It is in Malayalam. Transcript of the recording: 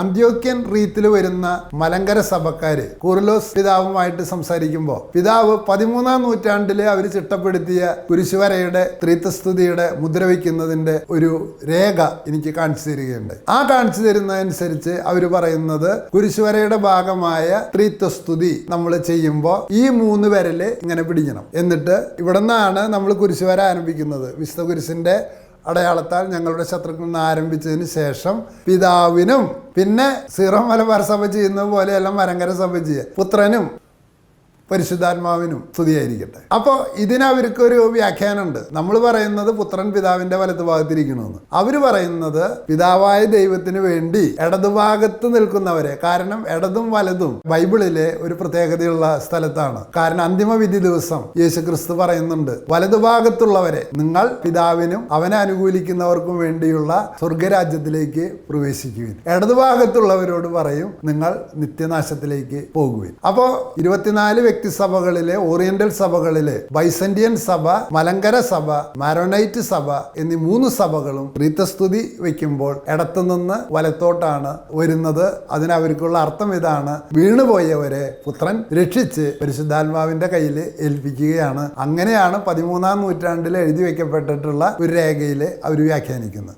അന്ത്യോക്യൻ റീത്തിൽ വരുന്ന മലങ്കര സഭക്കാര് കുർലോസ് പിതാവുമായിട്ട് സംസാരിക്കുമ്പോൾ പിതാവ് പതിമൂന്നാം നൂറ്റാണ്ടിലെ അവർ ചിട്ടപ്പെടുത്തിയ കുരിശുവരയുടെ ത്രീത്തസ്തുതിയുടെ മുദ്ര വയ്ക്കുന്നതിന്റെ ഒരു രേഖ എനിക്ക് കാണിച്ചു തരികയുണ്ട്. ആ കാണിച്ചു തരുന്നതനുസരിച്ച് അവർ പറയുന്നത് കുരിശുവരയുടെ ഭാഗമായ ത്രിത്വസ്തുതി നമ്മൾ ചെയ്യുമ്പോൾ ഈ മൂന്ന് വിരൽ ഇങ്ങനെ പിടിക്കണം. എന്നിട്ട് ഇവിടെ നിന്നാണ് നമ്മൾ കുരിശുവര ആരംഭിക്കുന്നത്. വിശുദ്ധ കുരിശിന്റെ അടയാളത്താൽ ഞങ്ങളുടെ ശത്രുക്കളിൽ നിന്ന് ആരംഭിച്ചതിന് ശേഷം പിതാവിനും പിന്നെ സീറോ മലബാർ സഭ ചെയ്യുന്നത് പോലെയല്ല മരങ്കര സഭ ചെയ്യുക. പുത്രനും പരിശുദ്ധാത്മാവിനും സ്തുതിയായിരിക്കട്ടെ. അപ്പോൾ ഇതിനവർക്കൊരു വ്യാഖ്യാനമുണ്ട്. നമ്മൾ പറയുന്നത് പുത്രൻ പിതാവിന്റെ വലത്ത് ഭാഗത്തിരിക്കണമെന്ന് അവർ പറയുന്നത് പിതാവായ ദൈവത്തിന് വേണ്ടി ഇടതുഭാഗത്ത് നിൽക്കുന്നവരെ കാരണം ഇടതും വലതും ബൈബിളിലെ ഒരു പ്രത്യേകതയുള്ള സ്ഥലത്താണ്. കാരണം അന്തിമ വിധി ദിവസം യേശു ക്രിസ്തു പറയുന്നുണ്ട് വലതുഭാഗത്തുള്ളവരെ നിങ്ങൾ പിതാവിനും അവനെ അനുകൂലിക്കുന്നവർക്കും വേണ്ടിയുള്ള സ്വർഗരാജ്യത്തിലേക്ക് പ്രവേശിക്കുവിൻ. ഇടതുഭാഗത്തുള്ളവരോട് പറയും നിങ്ങൾ നിത്യനാശത്തിലേക്ക് പോകുവിൻ. അപ്പോൾ ഇരുപത്തിനാല് വ്യക്തിസഭകളിലെ ഓറിയന്റൽ സഭകളിലെ ബൈസന്റിയൻ സഭ മലങ്കര സഭ മാരോനൈറ്റ് സഭ എന്നീ മൂന്ന് സഭകളും റീത്തസ്തുതി വെക്കുമ്പോൾ ഇടത്തുനിന്ന് വലത്തോട്ടാണ് വരുന്നത്. അതിനവർക്കുള്ള അർത്ഥം ഇതാണ് വീണുപോയവരെ പുത്രൻ രക്ഷിച്ച് പരിശുദ്ധാത്മാവിന്റെ കയ്യിൽ ഏൽപ്പിക്കുകയാണ്. അങ്ങനെയാണ് പതിമൂന്നാം നൂറ്റാണ്ടിൽ എഴുതി വയ്ക്കപ്പെട്ടിട്ടുള്ള ഒരു രേഖയിൽ അവർ വ്യാഖ്യാനിക്കുന്നത്.